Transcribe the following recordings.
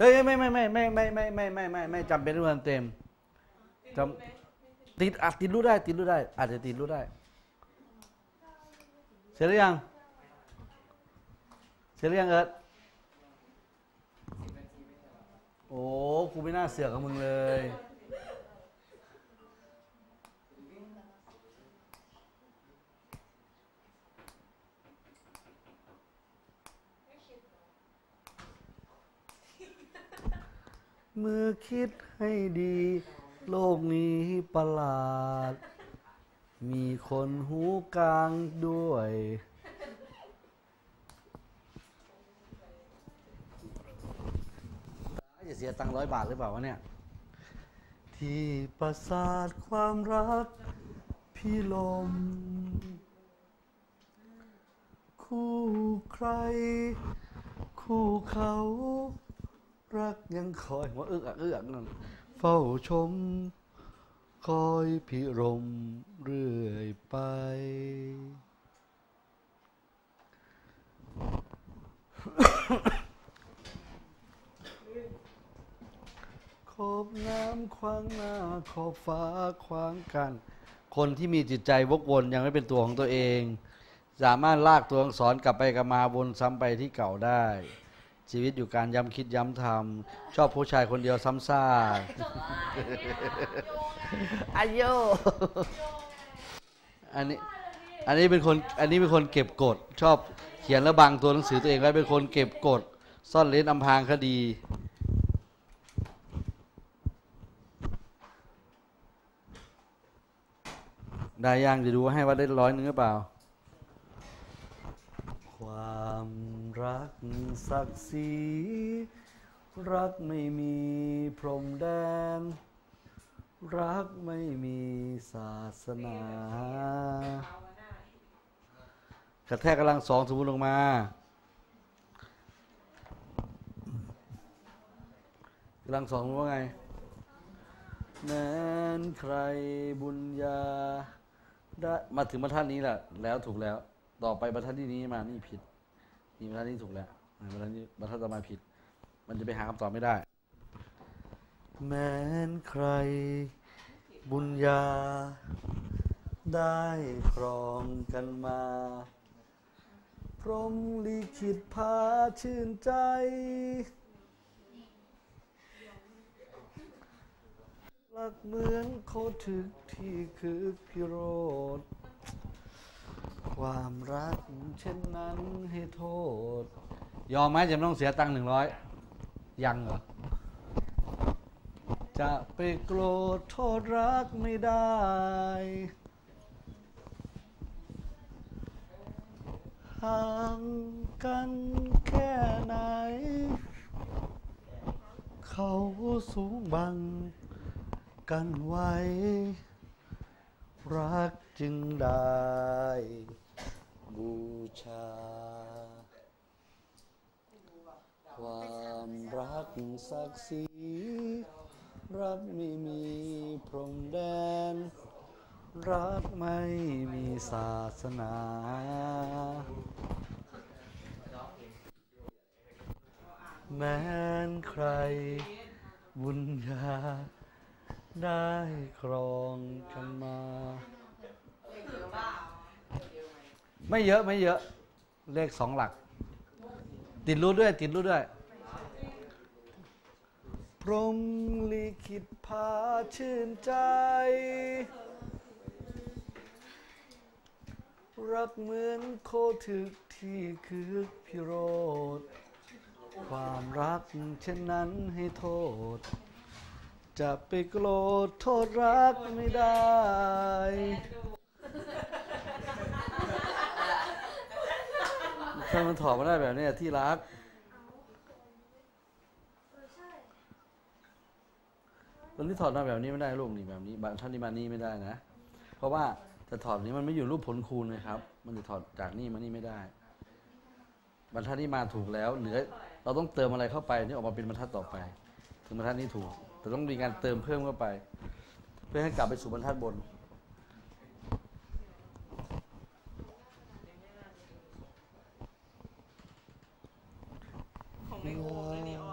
เฮ้ยไม่ไม่ไม่ไม่ไม่ไม่ไม่ไม่ไม่ไม่จำเป็นต้องเต็มจำติดอาจติดรู้ได้ ติดรู้ได้ อาจจะติดรู้ได้ เสร็จหรือยัง เสร็จหรือยังเอิร์ดโอ้ครูไม่น่าเสือกกับมึงเลย มื่อคิดให้ดี โลกนี้ประหลาด มีคนหูกลางด้วย จะเสียตังค์ร้อยบาทหรือเปล่าวะเนี่ย ที่ประสาทความรัก พี่ลม คู่ใคร คู่เขา รักยังคอยหัวเอื้อเอื้อนั่นเฝ้าชม คอยพิรมเรื่อยไป ขอบน้ำขวางหน้า ขอบฟ้าขวางกัน คนที่มีจิตใจวกวนยังไม่เป็นตัวของตัวเอง สามารถลากตัวอักษรกลับไปกลับมาวนซ้ำไปที่เก่าได้ ชีวิตอยู่การย้ำคิดย้ำทำชอบผู้ชายคนเดียวซ้ำซากอายุอันนี้อันนี้เป็นคนอันนี้เป็นคนเก็บกด ชอบเขียนแล้วบังตัวหนังสือตัวเองไว้เป็นคนเก็บกด ซ่อนเล้นอำพรางคดีได้ยังจะดูให้ว่าได้ร้อยหนึ่งหรือเปล่า ความรักศักดิ์ศรีรักไม่มีพรมแดน รักไม่มีศาสนา กระแทกกำลังสองสมมุติลงมา กำลังสองว่าไงแม้นใครบุญญาได้มาถึงบรรทัดนี้แหละแล้วถูกแล้ว ต่อไปบรรทัดที่นี้มานี่ผิด นี่บรรทัดนี้ถูกแล้วอ่าบรรทัดนี้บรรทัดต่อมาผิด มันจะไปหาคำตอบไม่ได้ แม้นใคร บุญญา ได้ครองกันมา พรมลิขิตพาชื่นใจรักเหมือนโคถึกที่คือพิโรธ ความรักเช่นนั้นให้โทษ ยอมไหมจะไม่ต้องเสียตังค์หนึ่งร้อยยังเหรอ จะไปโกรธโทษรักไม่ได้ ห่างกันแค่ไหน เขาสูงบังกันไว้ รักจึงได้ บูชา ความรักศักดิ์ศรีรักไม่มีพรมแดน รักไม่มีศาสนา แม้นใครบุญญาได้ครองกันมา ไม่เยอะไม่เยอะ เลขสองหลัก ติดรู้ด้วย ติดรู้ด้วย พรหมลิขิตพาชื่นใจ รักเหมือนโคถึกที่คือพิโรธความรักเช่นนั้นให้โทษ จะไปโกรธโทษรักไม่ได้ ถ้ามันถอดมาได้แบบนี้ที่รักตอนนี้ถอดมาแบบนี้ไม่ได้ลูกนี่แบบนี้บางท่านที่มานี่ไม่ได้นะ เพราะว่าจะถอดนี้มันไม่อยู่รูปผลคูณเลยครับ มันจะถอดจากนี่มานี่ไม่ได้ บรรทัดนี้มาถูกแล้ว เหลือเราต้องเติมอะไรเข้าไปนี่ออกมาเป็นบรรทัดต่อไป ถึงบรรทัดนี้ถูก แต่ต้องมีการเติมเพิ่มเข้าไป เพื่อให้กลับไปสู่บรรทัดบน ของในโออันนี้ออ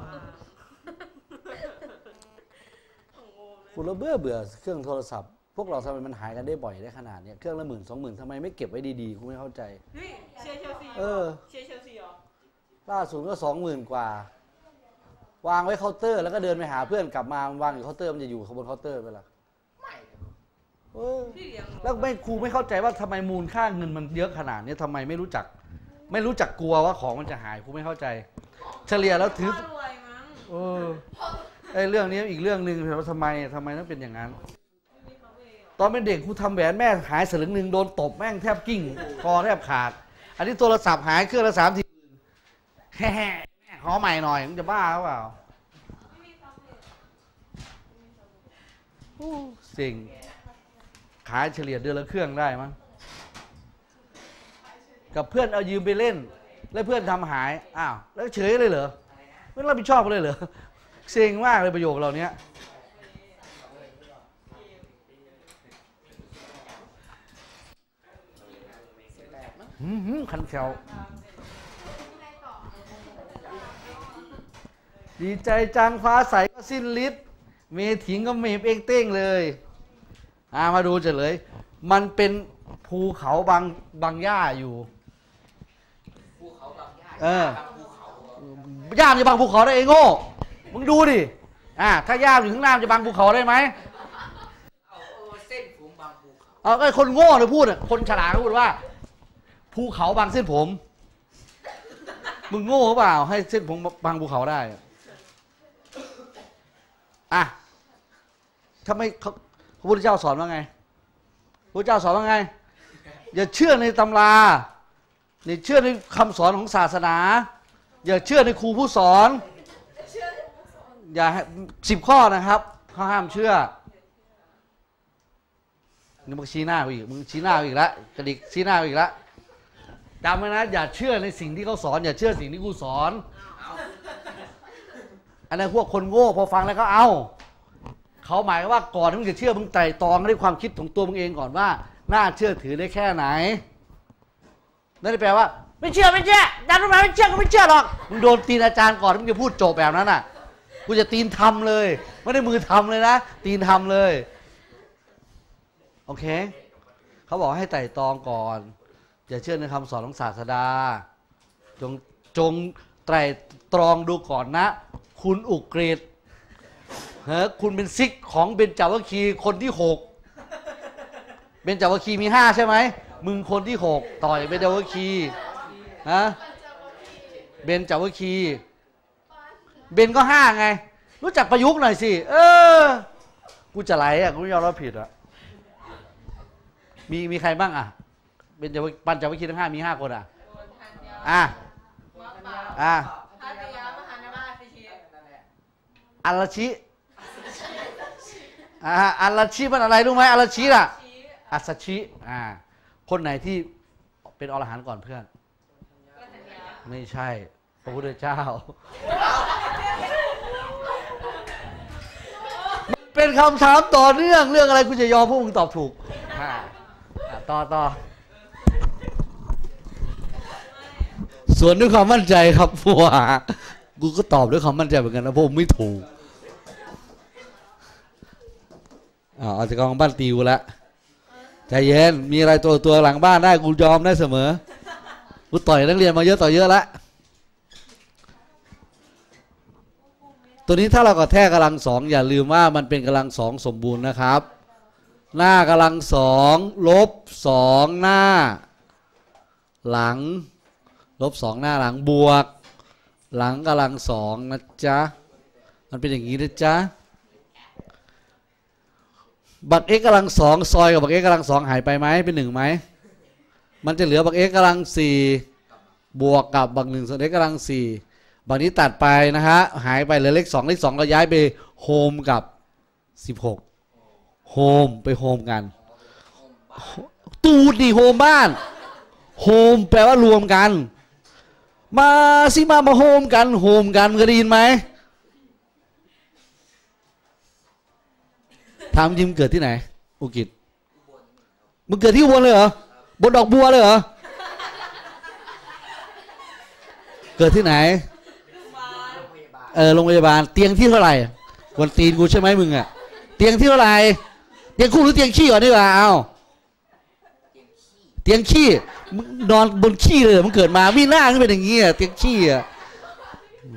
ก กูระเบื่อเบื่อเครื่องโทรศัพท์ พวกเราทำไมมันหายกันได้บ่อยได้ขนาดเนี้ยเครื่องละหมื่นสองหมื่นทำไมไม่เก็บไว้ดีๆกูไม่เข้าใจ เฮ้ยเชียร์เชลซีเออ เชียร์เชลซีเหรอล่าสุดก็สองหมื่นกว่า วางไว้เคาน์เตอร์แล้วก็เดินไปหาเพื่อนกลับมาวางอยู่เคาน์เตอร์มันจะอยู่บนเคาน์เตอร์ไปละไม่ครับเออพี่เลี้ยงเหรอแล้วไม่ครูไม่เข้าใจว่าทำไมมูลค่าเงินมันเยอะขนาดนี้ทำไมไม่รู้จัก ไม่รู้จักกลัวว่าของมันจะหายครูไม่เข้าใจ เฉลี่ยแล้วถือพ่อรวยมั้ง เออไอ้ อ้เรื่องนี้อีกเรื่องหนึ่งว่าทำไมทำไมต้องเป็นอย่างนั้น ตอนเป็นเด็กครูทำแหวนแม่หายสลึงหนึ่งโดนตบแม่งแทบกิ้งคอแทบขาด อันนี้โทรศัพท์หายเครื่องละสามทีแฮ่ๆแม่ขอใหม่หน่อยมึงจะบ้าหรือเปล่าสิ่งขายเฉลี่ยเดือนละเครื่องได้มั้งกับเพื่อนเอายืมไปเล่น แล้วเพื่อนทำหาย อ้าว แล้วเฉยเลยเหรอ ไม่รับผิดชอบเลยเหรอ เซ็งมากเลยประโยคเหล่านี้หืมหืมคันแขวดีใจจังฟ้าใสก็สิ้นฤทธิ์เมถิงก็เมบเองเต้งเลยอ่ามาดูเฉลย มันเป็นภูเขาบางบางหญ้าอยู่ภูเขาบางหญ้าเออหญ้ามันจะบังภูเขาได้เองโง่ มึงดูดิอ่าถ้าหญ้าอยู่ข้างหน้าจะบังภูเขาได้ไหมเอาเออเส้นผมบางภูเขาเอาไอ้คนโง่เลยพูดอะคนฉลาดเขาพูดว่าภูเขาบางเส้นผม มึงโง่หรือเปล่า ให้เส้นผมบางภูเขาได้อะทำไมเขาพระพุทธเจ้าสอนว่าไงพระพุทธเจ้าสอนว่าไง อย่าเชื่อในตำราอย่าเชื่อในคำสอนของศาสนา อย่าเชื่อในครูผู้สอน อย่าสิบข้อนะครับเขาห้ามเชื่อนี่มึงชี้หน้ากูอีกมึงชี้หน้ากูอีกแล้วกระดิกชี้หน้ากูอีกแล้วจำไว้นะอย่าเชื่อในสิ่งที่เขาสอน อย่าเชื่อสิ่งที่กูสอนอันนั้นพวกคนโง่พอฟังแล้วก็เอาเขาหมายว่าก่อนที่มึงจะเชื่อมึงไต่ตองด้วยความคิดของตัวมึงเองก่อนว่า น่าเชื่อถือได้แค่ไหนนั่นแปลว่า ไม่เชื่อไม่เชื่อดันมาไหมไม่เชื่อก็ไม่เชื่อหรอกมึงโดนตีนอาจารย์ก่อนที่มึงจะพูดจบแบบนั้นน่ะ กูจะตีนทำเลย ไม่ได้มือทำเลยนะ ตีนทำเลย โอเค เขาบอกให้ไต่ตรองก่อน อย่าเชื่อในคำสอนของศาสดา จงจงไตร่ตรองดูก่อนนะ คุณอุกฤษเฮ้คุณเป็นซิกของเบญจวัคคีคนที่หกเบญจวัคคีมีห้าใช่ไหม มึงคนที่หกต่อยเบญจวัคคีฮะเบญจวัคคี เบนก็ห้าไง รู้จักประยุกต์หน่อยสิ เออ กูจะไหลอะ กูยอมรับผิดอะ มีมีใครบ้างอะเป็นจะปัญจะวิคีทั้งห้ามีห้าคนอะ อะมะปราอะพัทยาอัลลชิอ่าอัลลชิมันอะไรรู้ไหมอัลลชิล่ะ อัสชิอ่า คนไหนที่เป็นอรหันต์ก่อนเพื่อน ไม่ใช่ พระพุทธเจ้า เป็นคำถามต่อเนื่องเรื่องอะไรกูจะยอมพวกมึงตอบถูกต่อต่อส่วนด้วยความมั่นใจครับพว่ากูก็ตอบด้วยความมั่นใจเหมือนกันนะพราะผมไม่ถูกอาเอาจากกองบ้านติวล้วใจเย็นมีอะไรตัวตัวหลังบ้านได้กูยอมได้เสมอกูต่อยนักเรียนมาเยอะต่อเยอะแล้ว ตัวนี้ถ้าเรากระแทกกำลังสองอย่าลืมว่ามันเป็นกำลังสองสมบูรณ์นะครับ หน้ากำลังสองลบสองหน้า หลัง ลบสองหน้าหลังบวก หลังกำลังสองนะจ๊ะ มันเป็นอย่างนี้นะจ๊ะบักเอ็กกำลังสองซอยกับบักเอ็กกำลังสองหายไปไหมเป็นหนึ่งไหมมันจะเหลือบักเอ็กกำลังสี่บวกกับบักหนึ่งส่วนเอ็กกำลังสี่ บักนี้ตัดไปนะฮะหายไปเหลือเลขสองเลขสองเราย้ายไปโฮมกับสิบหกโฮมไปโฮมกัน ตูดนี่โฮมบ้านโฮมแปลว่ารวมกัน มาสิมามาโฮมกันโฮมกันเคยได้ยินไหมถามจริมึงเกิดที่ไหน อุกิจมึงเกิดที่อุบลเลยเหรอบนดอกบัวเลยเหรอ เกิดที่ไหน มา โรงพยาบาล เออโรงพยาบาลเตียงที่เท่าไหร่กวนตีนกูใช่ไหมมึงอะเตียงที่เท่าไหร่เตียงคู่หรือเตียงขี้ก่อนดีกว่าเอาเตียงขี้มึงนอนบนขี้เลยมึงเกิดมามีหน้าขึ้นเป็นอย่างงี้อะเตียงขี้อะ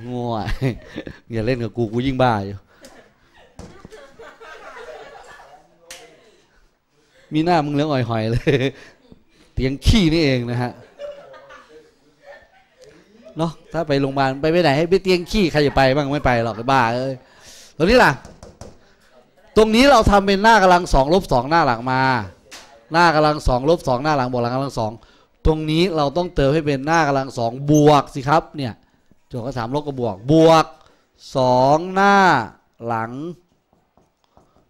ง่วยอย่าเล่นกับกูกูยิ่งบ้าอยู่มีหน้ามึงเหลืองอ่อยหอยเลย เตียงขี้นี่เองนะฮะ เนาะถ้าไปโรงพยาบาลไปไปไหนให้ไปเตียงขี้ใครจะไปบ้างไม่ไปหรอกไอ้บ้าเอ้ยตรงนี้ล่ะ ตรงนี้เราทำเป็นหน้ากำลังสองลบสองหน้าหลังมา หน้ากำลังสองลบสองหน้าหลังบวกหลังกำลังสองตรงนี้เราต้องเติมให้เป็นหน้ากำลังสองบวกสิครับ เนี่ยโจทย์ก็ถามลบกับบวก บวกสองหน้าหลัง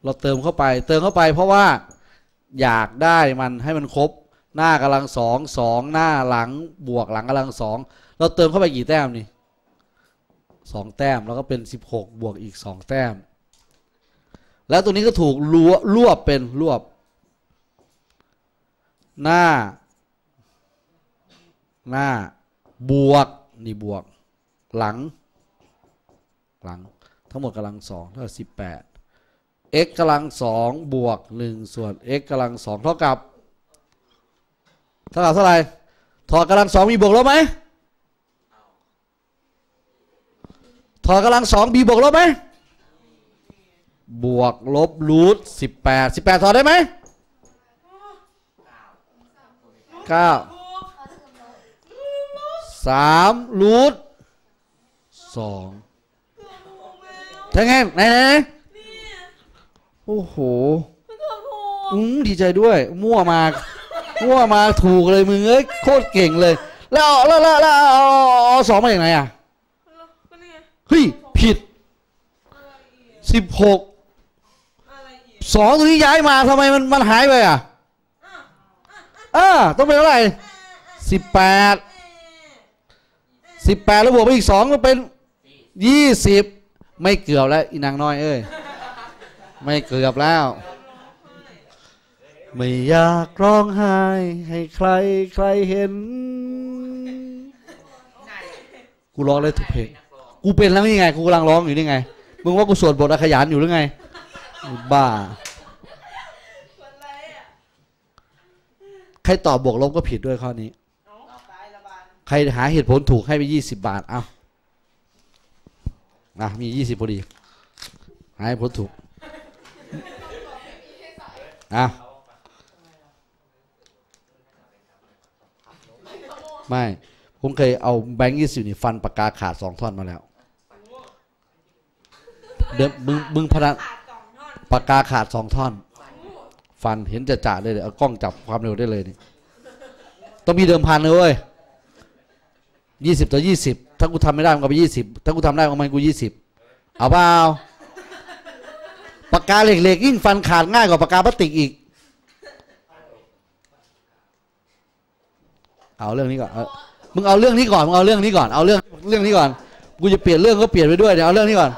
เราเติมเข้าไป เติมเข้าไป เพราะว่าอยากได้มันให้มันครบ หน้ากำลังสองสองหน้าหลังบวกหลังกำลังสอง เราเติมเข้าไปกี่แต้มนี่สองแต้มแล้วก็เป็นสิบหกบวกอีกสองแต้ม แล้วตัวนี้ก็ถูกรวรวบเป็นรวบ หน้า หน้า บวก นี่บวก หลัง หลัง ทั้งหมดกำลังสองเท่ากับสิบแปด x กำลังสองบวกหนึ่งส่วน x กำลังสองเท่ากับเท่ากับเท่าไหร่ถอดกำลังสองมีบวกลบไหม ถอดกำลังสองมีบวกลบไหมบวกลบรูทสิบแปดสิบแปดถอดได้ไหมเก้าสามรูทสองทั้งไงไหนไหนไหนโอ้โหอืมดีใจด้วย มั่วมามั่วมาถูกเลยมึงเอ้ยโคตรเก่งเลย แล้วแล้วแล้วแล้วเอาเอาเอาองมาจากไหนอะ เฮ้ย ผิดสิบหกสองตัวนี้ย้ายมาทำไมมันมันหายไปอะอ่าต้องเป็นเท่าไหร่สิบแปดสิบแปดแล้วบวกไปอีกสองก็เป็นยี่สิบไม่เกือบแล้วอีนางน้อยเอ้ยไม่เกือบแล้ว ไม่อยากร้องไห้ ให้ใครใครเห็น กูร้องเลยทุกเพลง กูเป็นแล้วนี่ไงกูกำลังร้องอยู่นี่ไงมึงว่ากูสวดบทอาขยานอยู่หรือไงบ้าใครตอบบวกลบก็ผิดด้วยข้อนี้ ใครหาเหตุผลถูกให้ไปยี่สิบบาท เอาอะมียี่สิบพอดี หาเหตุผลถูกอะไม่ ผมเคยเอาแบงค์ยี่สิบนี่ฟันปากกาขาดสองท่อนมาแล้ว เดิมมึงมึงพนันปากกาขาดสองท่อน ฟันเห็นจะจ่าเลยเดี๋ยวเอากล้องจับความเร็วได้เลยนี่ต้องมีเดิมพันเลยเว้ยยี่สิบต่อยี่สิบถ้ากูทำไม่ได้มันก็ไปยี่สิบถ้ากูทำได้มันกูยี่สิบเอาเปล่าปากกาเหล็กๆยิ่งฟันขาดง่ายกว่าปากกาพลาสติกอีก เอาเรื่องนี้ก่อนมึงเอาเรื่องนี้ก่อนมึงเอาเรื่องนี้ก่อนเอาเรื่องเรื่องนี้ก่อนกูจะเปลี่ยนเรื่องก็เปลี่ยนไปด้วยเดี๋ยวเอาเรื่องนี้ก่อน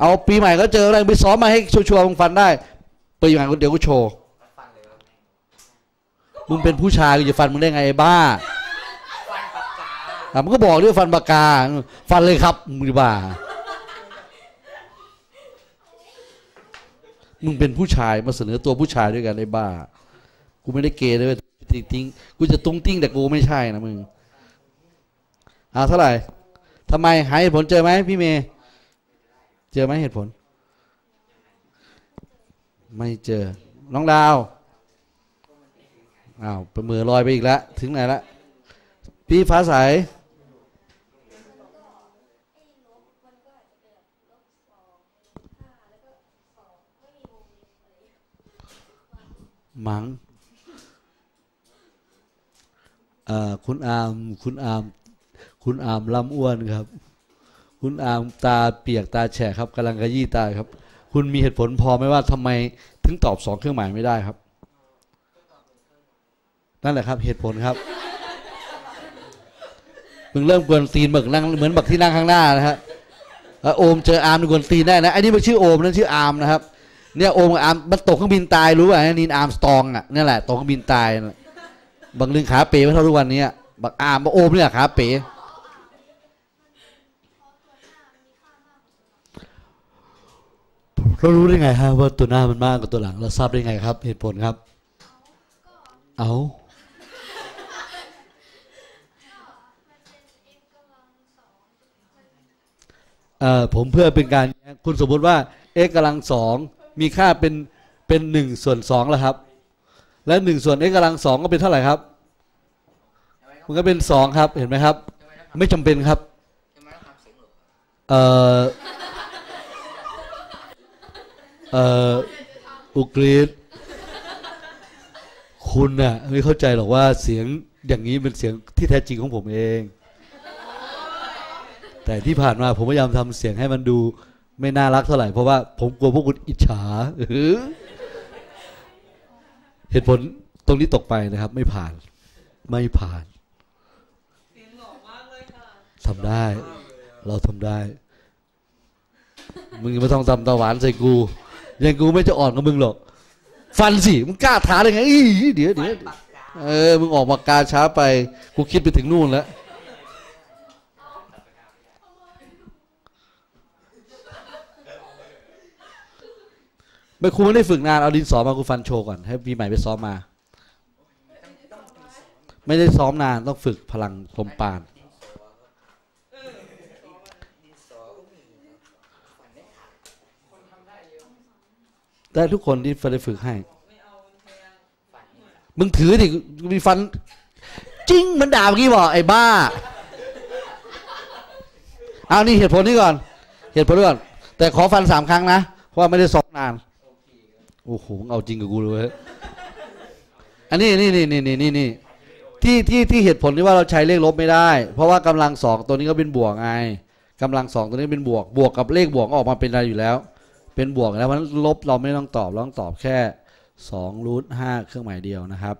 เอาปีใหม่ก็เจออะไรไปซ้อมมาให้ชัวร์ๆมึงฟันได้ปีใหม่เดี๋ยวกูโชว์ฟันเลยว่าแม่งมึงเป็นผู้ชายกูจะฟันมึงได้ไงไอ้บ้าฟันปากกาอะมึงก็บอกด้วยฟันปากกา ฟันเลยครับมึงดีบ้ามึงเป็นผู้ชายมาเสนอตัวผู้ชายด้วยกันไอ้บ้า กูไม่ได้เกย์เลยเว้ยติ้งติ้งกูจะตุ้งติ้งแต่กูไม่ใช่นะมึงเอาเท่าไหร่ทำไมหาเหตุผลเจอไหมพี่เมย์ เจอไหมเหตุผล ไม่เจอ น้องดาวอ้าวประมือลอยไปอีกแล้วถึงไหนละพี่ฟ้าใสมังคุณอาม คุณอาม คุณอามลำอ้วนครับ คุณอามตาเปียกตาแฉะครับกำลังขยี้ตาครับ คุณมีเหตุผลพอไหมว่าทำไมถึงตอบสองเครื่องหมายไม่ได้ครับ นั่นแหละครับ เหตุผลครับมึงเริ่มกวนตีนบักนั่งเหมือนบักที่นั่งข้างหน้านะฮะแล้วโอมเจออามกวนตีนได้นะไอ้นี่มันชื่อโอมนั่นชื่ออามนะครับ เนี่ยโอมกับอามมันตกเครื่องบินตายรู้ป่ะนี่อามสตองอะนี่แหละตกเครื่องบินตายบางเรื่องขาเป๋ไม่เท่าทุกวันนี้บักอามบักโอมเนี่ยขาเป๋ เรารู้ได้ไงฮะว่าตัวหน้ามันมากกว่าตัวหลัง เราทราบได้ไงครับ เหตุผลครับ เอาเอ่อผมเพื่อเป็นการคุณสมมติว่า x กำลังสองมีค่าเป็นเป็นหนึ่งส่วนสองแล้วครับ และหนึ่งส่วน x กำลังสองก็เป็นเท่าไหร่ครับ มันก็เป็นสองครับเห็นไหมครับ ไม่จำเป็นครับทำไมต้องทำเสียงหลบเอ่อ เอ่ออุกฤษคุณน่ะไม่เข้าใจหรอกว่าเสียงอย่างนี้เป็นเสียงที่แท้จริงของผมเอง แต่ที่ผ่านมาผมพยายามทำเสียงให้มันดูไม่น่ารักเท่าไหร่เพราะว่าผมกลัวพวกคุณอิจฉาเหตุผลตรงนี้ตกไปนะครับ ไม่ผ่านไม่ผ่านเสียงหล่อมากเลยค่ะทำได้ เราทำได้ มึงไม่ต้องทำตาหวานใส่กู อยังกูไม่จะอ่อนกับมึงหรอก ฟันสิมึงกล้าท้าได้ไงอีเดี๋ยวเดี๋ยวปากกาเออมึงออกมากาช้าไป กูคิดไปถึงนู่นแล้วไม่ครูไม่ได้ฝึกนานเอาดินสอมากูฟันโชว์ก่อนให้ปีใหม่ไปซ้อมมา ไม่ได้ซ้อมนานต้องฝึกพลังลมปานดินสอก็มีฝันได้ขาด ได้ทุกคนที่ได้ฝึกให้ มึงถือดิมีฟัน จริงมันด่าเมื่อกี้บอกไอ้บ้า เอานี่เหตุผลนี้ก่อน เหตุผลก่อน แต่ขอฟันสามครั้งนะ เพราะว่าไม่ได้ซ้อมนาน โอ้โหเอาจริงกับกูเลยอันนี้นี่นี่นี่นี่นี่นี่ที่ที่ที่เหตุผลที่ว่าเราใช้เลขลบไม่ได้ เพราะว่ากำลังสองตัวนี้ก็เป็นบวกไงกำลังสองตัวนี้เป็นบวก บวกกับเลขบวกก็ออกมาเป็นอะไรอยู่แล้ว เป็นบวกแล้วมันลบเราไม่ต้องตอบเราต้องตอบแค่สองรูทห้าเครื่องหมายเดียวนะครับ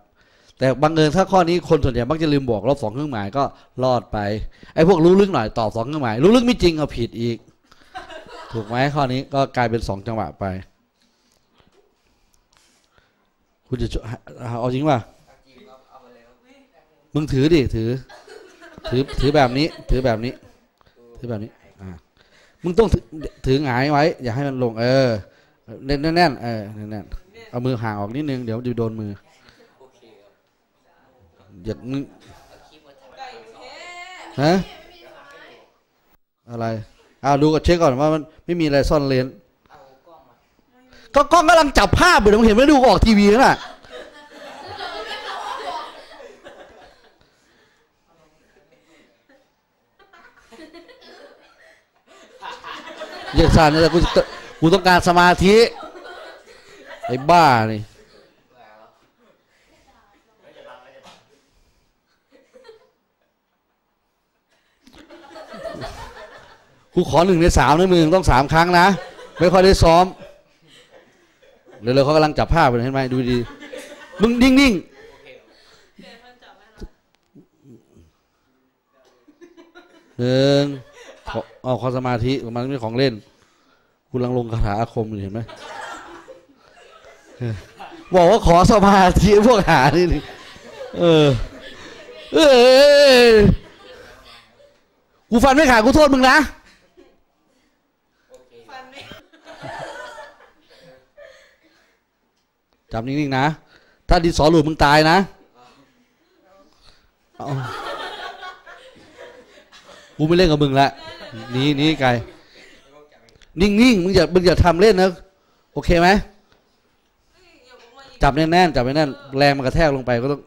แต่บังเอิญถ้าข้อนี้คนส่วนใหญ่มักจะลืมบวกลบสองเครื่องหมายก็รอดไปไอ้พวกรู้ลึกหน่อยตอบสองเครื่องหมาย รู้ลึกไม่จริงเอาผิดอีก ถูกไหมข้อนี้ก็กลายเป็นสองจังหวะไป คุณจะเอาจริงป่ะมึงถือดิถือ ถือถือแบบนี้ ถือแบบนี้ ถือแบบนี้อ่า มึงต้องถือหงายไว้ อย่าให้มันลง เออแน่นแน่นเออแน่นเอามือห่างออกนิดนึง เดี๋ยวจะโดนมืออย่ามึงเอาคลิปมาถ่ายไก่แท้ฮะอะไรอ้าวดูกับเช็คก่อนว่ามันไม่มีอะไรซ่อนเลนก็กล้องกำลังจับภาพอยู่นะมึงเห็นไหมดูออกทีวีนั่น น่ะอย่าสั่กูกูต้องการสมาธิไอ้บ้านี่กูขอหนึ่งในสามนะมึงต้องสามครั้งนะ ไม่ค่อยได้ซ้อมเดี๋ยวๆเขากำลังจับภาพเห็นไหมดูดี มึงนิ่งนจับไว้นะๆหนึ่งอเอาขอสมาธิมันไม่ของเล่น กูกำลังลงคาถาอาคมเห็นไหมบอกว่าขอสมาธิพวกหานี่นเออ เออกูฟันไม่ขาดกูโทษมึงนะจับนิ่งๆนะ ถ้าดินสอหลุดมึงตายนะ กูไม่เล่นกับมึงละ นีหนีไกล นิ่งๆมึงอย่ามึงอย่าทำเล่นนะโอเคไหมเฮ้ยอย่าบอกมาอีกจับแน่นๆจับแน่นๆแรงมันกระแทกลงไปก็ต้อง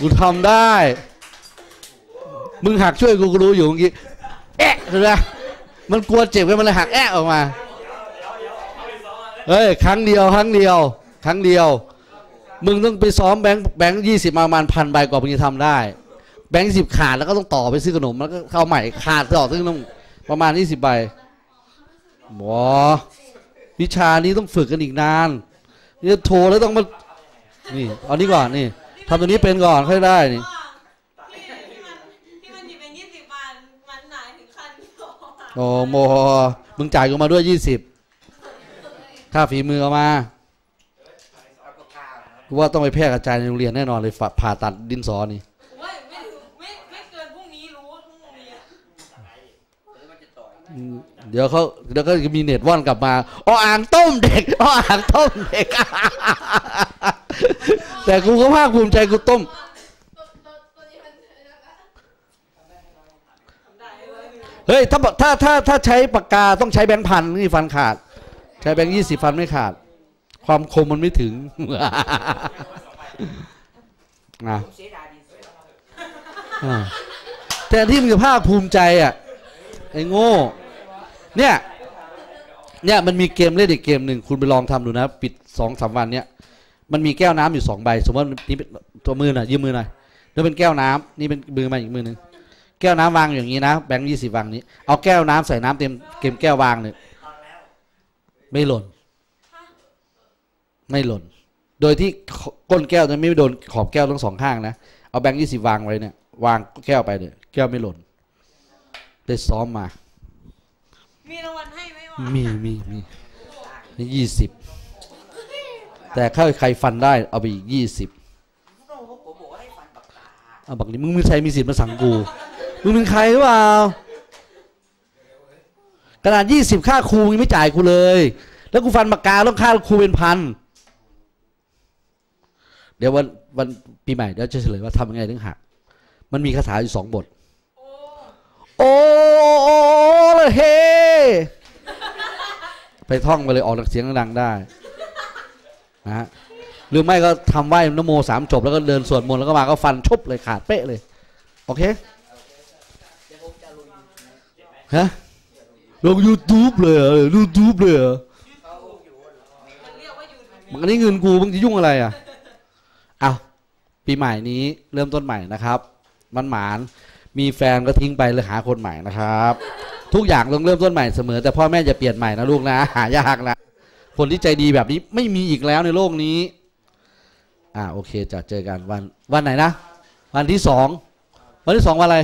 กูทำได้ มึงหักช่วยกูกูรู้อยู่เมื่อกี้แอะเห็นไหมมันกลัวเจ็บกันมันเลยหักแอะออกมา เฮ้ย ครั้งเดียว ครั้งเดียว ครั้งเดียว มึงต้องไปซ้อมแบงค์แบงค์ยี่สิบมาประมาณพันใบกว่ามึงจะทำได้ แบงค์สิบขาดแล้วก็ต้องต่อไปซื้อขนมแล้วก็เข้าใหม่ขาดต่อซื้อขนมประมาณยี่สิบใบหมอวิชานี้ต้องฝึกกันอีกนานนี่โทรแล้วต้องมานี่เอานี้ก่อนนี่ทำตัวนี้เป็นก่อนค่อยได้นี่ว่าที่ที่มันที่มันหยิบเป็นยี่สิบวันมันหนายถึงขั้นที่บอกอะโอ้โมมึงจ่ายกูมาด้วยยี่สิบค่าฝีมือเอามา เอาก็ กาครับ กู ว่าต้องไปแพร่กระจายในโรงเรียนแน่นอนเลยฝาผ่าตัดดินสอนี่ผมว่าไม่ถึงไม่ไม่เกินพรุ่งนี้รู้พรุ่งนี้อะหรือมันจะต่อยอืมเดี๋ยวเขาเดี๋ยวก็จะมีเน็ตว่อนกลับมาอ้ออ่างต้มเด็กอ้ออ่างต้มเด็ก แต่กูก็ภาคภูมิใจกูต้มทำได้เลยเฮ้ยถ้าถ้าถ้าถ้าใช้ปากกาต้องใช้แบงค์พันนี่ฟันขาด ใช้แบงค์ยี่สิบฟันไม่ขาด ความคมมันไม่ถึงอะผมเสียดายดินสออะแต่ที่มึงจะภาคภูมิใจอะไอ้โง่ เนี่ยเนี่ยมันมีเกมเล่นอีกเกมหนึ่งคุณไปลองทำดูนะ ปิดสองสามวันเนี่ยมันมีแก้วน้ำอยู่สองใบ สมมติว่านี่เป็นตัวมือหน่อยยืมมือหน่อยแล้วเป็นแก้วน้ำนี่เป็นมือมาอีกมือหนึ่งแก้วน้ำวางอยู่อย่างนี้นะแบงค์ยี่สิบวางนี้ เอาแก้วน้ำใส่น้ำเต็มเกมแก้ววางเนี่ยไม่หล่น ไม่หล่น โดยที่ก้นแก้วจะไม่โดนขอบแก้วทั้งสองข้างนะ เอาแบงค์ยี่สิบวางไว้เนี่ย วางแก้วไปเนี่ยแก้วไม่หล่น ได้ซ้อมมา มีรางวัลให้ไหมวะ มีมีมีนี่ยี่สิบ แต่ถ้าใครฟันได้เอาไปอีกยี่สิบผมบอกว่าให้ฟันปากกาเอาบักนี้มึงไม่ใช่มีสิทธิ์มาสั่งกู มึงเป็นใครหรือเปล่าขนาดยี่สิบค่าครูมึงไม่จ่ายกูเลย แล้วกูฟันปากกาต้องค่าครูเป็นพันเดี๋ยววันวันปีใหม่เดี๋ยวจะเฉลยว่าทำยังไงถึงหัก มันมีคาถาอยู่สองบท โอ้โอ้ละเฮ ไปท่องไปเลยออกเสียงดังๆได้นะฮะหรือไม่ก็ทำไหว้นโมสามจบ แล้วก็เดินสวดมนต์แล้วก็มาก็ฟันชุบเลยขาดเป๊ะเลย โอเคฮะลง YouTube เลยเหรอ YouTube เลยเหรอเขาอยู่เหรอมันเรียกว่ายูทูบมันนี้เงินกูมึงจะยุ่งอะไรอะ เอาปีใหม่นี้เริ่มต้นใหม่นะครับ มันหมานมีแฟนก็ทิ้งไปเลยหาคนใหม่นะครับ ทุกอย่างต้องเริ่มต้นใหม่เสมอ แต่พ่อแม่จะเปลี่ยนใหม่นะลูกนะ หายากนะคนที่ใจดีแบบนี้ไม่มีอีกแล้วในโลกนี้ อ่าโอเคจะเจอกันวันวันไหนนะ วันที่สองวันที่สองวันอะไร